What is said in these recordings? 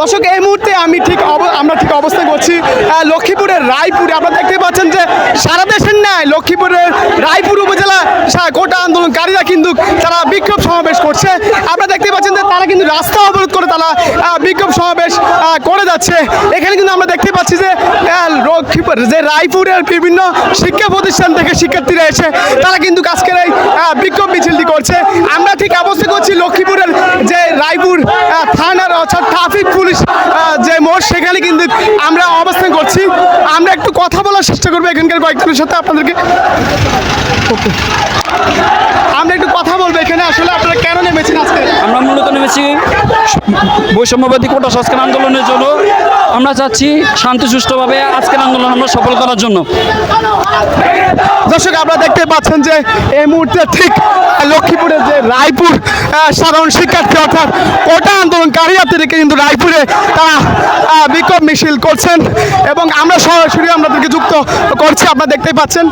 দর্শক, এই মুহূর্তে আমি ঠিক আমরা ঠিক অবস্থান করছি লক্ষ্মীপুরের রায়পুরে। আপনারা দেখতে পাচ্ছেন যে সারা দেশের ন্যায় লক্ষ্মীপুরের রায়পুর উপজেলা কোটা আন্দোলনকারীরা কিন্তু তারা বিক্ষোভ সমাবেশ করছে। আপনারা দেখতে পাচ্ছেন যে তারা কিন্তু রাস্তা অবরোধ করে তারা বিক্ষোভ সমাবেশ করে যাচ্ছে। এখানে কিন্তু আমরা দেখতে পাচ্ছি যে লক্ষ্মীপুর যে রায়পুরের বিভিন্ন শিক্ষা প্রতিষ্ঠান থেকে শিক্ষার্থীরা এসে তারা কিন্তু আজকের এই বিক্ষোভ মিছিলটি করছে। আমরা ঠিক অবস্থা করছি লক্ষ্মীপুরের যে রায়পুর আহ, থানার অর্থাৎ ট্রাফিক পুলিশ যে মোড় সেখানে কিন্তু আমরা অবস্থান করছি। আমরা একটু কথা বলার চেষ্টা করব এখানকার কয়েকজনের সাথে আপনাদেরকে. আমরা একটু কথা বলব এখানে আসলে আপনারা কেন নেমেছেন আজকে? বৈষম্যবাদী কোটা সংস্কার আন্দোলনের জন্য আমরা চাচ্ছি শান্তি সুষ্ঠুভাবে আজকের আন্দোলন আমরা সফল করার জন্য। দর্শক, আপনারা দেখতে পাচ্ছেন যে এই মুহূর্তে ঠিক লক্ষ্মীপুরের যে রায়পুর সাধারণ শিক্ষার্থী অর্থাৎ কোটা আন্দোলনকারীরা থেকে কিন্তু রায়পুরে তারা বিক্ষোভ মিছিল করছেন এবং আমরা সরাসরি আপনাদেরকে যুক্ত করছি, আপনারা দেখতেই পাচ্ছেন।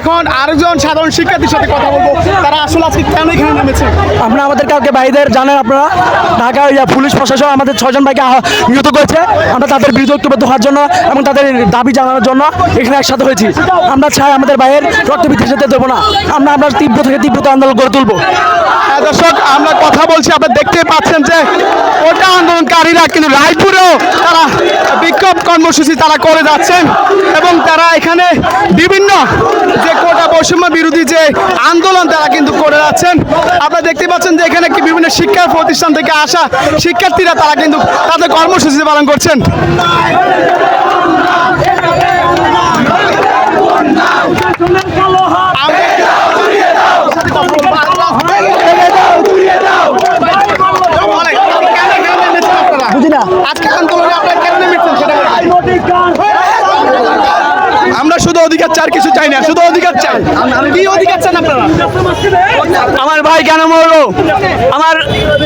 এখন আরেকজন সাধারণ শিক্ষার্থীর সাথে কথা বলব। তারা আসলে আজকে কেন এখানে নেমেছে? আমরা আমাদের কাউকে ভাইদের জানেন আপনারা ঢাকা ইয়া পুলিশ প্রশাসন আমাদের ছয়জন ভাইকে নিহত করেছে। আমরা তাদের বিরুদ্ধে ঐক্যবদ্ধ হওয়ার জন্য এবং তাদের দাবি জানানোর জন্য এখানে একসাথে হয়েছি। আমরা চাই আমাদের ভাইয়ের রক্তবৃদ্ধি যেতে দেবো না। আমরা আমরা তীব্র থেকে তীব্রতা আন্দোলন গড়ে তুলবো। হ্যাঁ, দর্শক আমরা কথা বলছি আপনারা দেখতে পাচ্ছেন যে ওটা আন্দোলনকারীরা কিন্তু রায়পুরেও তারা বিক্ষোভ কর্মসূচি তারা করে যাচ্ছেন এবং তারা এখানে বিভিন্ন যে কোটা বৈষম্য বিরোধী যে আন্দোলন তারা কিন্তু করে যাচ্ছেন আপনারা দেখতে পাচ্ছেন যে এখানে কি বিভিন্ন শিক্ষা প্রতিষ্ঠান থেকে আসা শিক্ষার্থীরা তারা কিন্তু তাদের কর্মসূচিতে পালন করছেন বুঝি না আজকে আন্দোলনে আপনারা কেন নেমেছেন সেটা বলুন। আমরা শুধু অধিকার চার কিছু চাই না, শুধু অধিকার চাই। কি অধিকার চান আপনারা? আমার ভাই কেন মরলো? আমার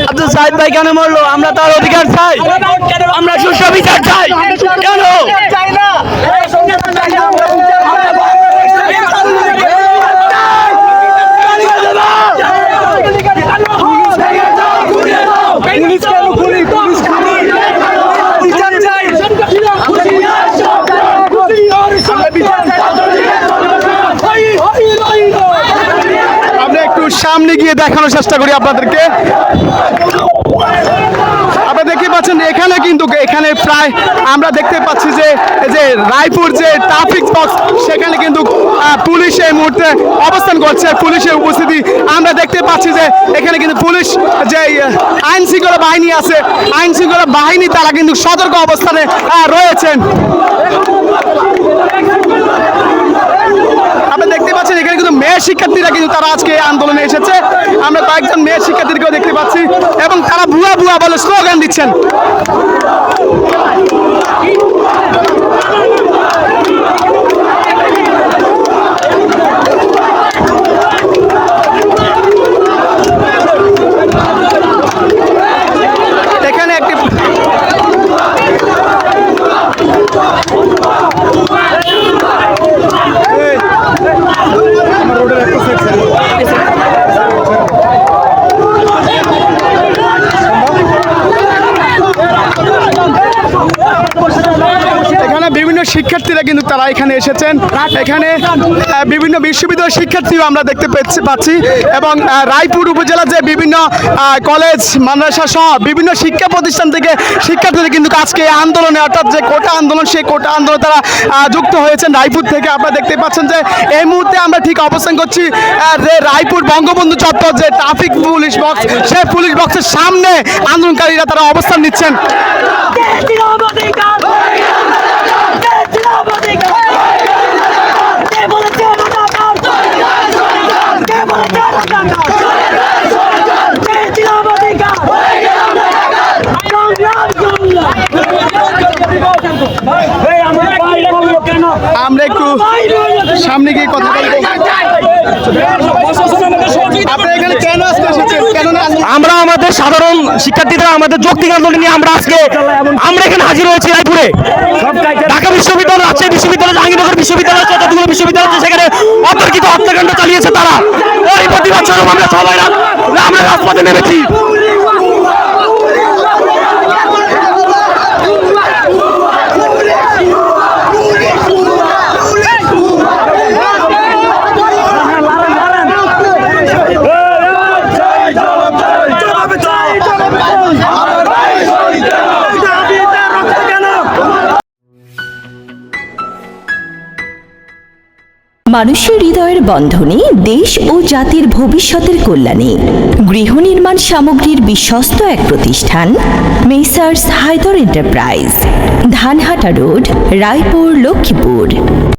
আব্দুল সাহেব ভাই কেন মরলো? আমরা তার অধিকার চাই। আমরা সুস্থ বিচার চাই। কেন আমরা একটু সামনে গিয়ে দেখানোর চেষ্টা করি আপনাদেরকে। আপনারা দেখতে পাচ্ছেন এখানে কিন্তু, এখানে প্রায় আমরা দেখতে পাচ্ছি যে যে রায়পুর যে ট্রাফিক বক্স সেখানে কিন্তু পুলিশ এই মুহূর্তে অবস্থান করছে। পুলিশের উপস্থিতি আমরা দেখতে পাচ্ছি যে, এখানে কিন্তু পুলিশ যে আইন শৃঙ্খলা বাহিনী আছে আইন শৃঙ্খলা বাহিনী তারা কিন্তু সতর্ক অবস্থানে রয়েছেন আপনি দেখতে পাচ্ছেন এখানে কিন্তু মেয়ে শিক্ষার্থীরা কিন্তু তারা আজকে আন্দোলনে এসেছে। আমরা কয়েকজন মেয়ে শিক্ষার্থীকেও দেখতে পাচ্ছি এবং তারা ভুয়া ভুয়া বলে স্লোগান দিচ্ছেন এখানে একটি এখানে বিভিন্ন শিক্ষার্থীরা কিন্তু তারা এখানে এসেছেন। এখানে বিভিন্ন বিশ্ববিদ্যালয়ের শিক্ষার্থীও আমরা দেখতে পাচ্ছি। এবং রায়পুর উপজেলার যে বিভিন্ন কলেজ, মাদ্রাসা সহ বিভিন্ন শিক্ষা প্রতিষ্ঠান থেকে শিক্ষার্থীরা কিন্তু আজকে এই আন্দোলনে, অর্থাৎ যে কোটা আন্দোলন, সেই কোটা আন্দোলনে তারা যুক্ত হয়েছেন রায়পুর থেকে। আপনারা দেখতে পাচ্ছেন যে এই মুহূর্তে আমরা ঠিক অবস্থান করছি যে রায়পুর বঙ্গবন্ধু চত্বর যে ট্রাফিক পুলিশ বক্স, সেই পুলিশ বক্সের সামনে আন্দোলনকারীরা তারা অবস্থান নিচ্ছেন। সামনে গিয়ে কথা বলব। আমরা আমাদের সাধারণ শিক্ষার্থীরা আমাদের যৌক্তিক আন্দোলন নিয়ে আমরা আজকে আমরা এখানে হাজির হয়েছি রায়পুরে। ঢাকা বিশ্ববিদ্যালয়, রাজশাহী বিশ্ববিদ্যালয়, জাহাঙ্গীরনগর বিশ্ববিদ্যালয় যতগুলো বিশ্ববিদ্যালয় আছে, সেখানে অতর্কিত হত্যাকাণ্ড চালিয়েছে তারা। ওই প্রতিবাদ আমরা সবাই আমরা রাজপথে নেমেছি। মানুষের হৃদয়ের বন্ধনে দেশ ও জাতির ভবিষ্যতের কল্যাণে গৃহ নির্মাণ সামগ্রীর বিশ্বস্ত এক প্রতিষ্ঠান, messrs Haider enterprise, Dhanhata road, Raipur, Lakshmipur.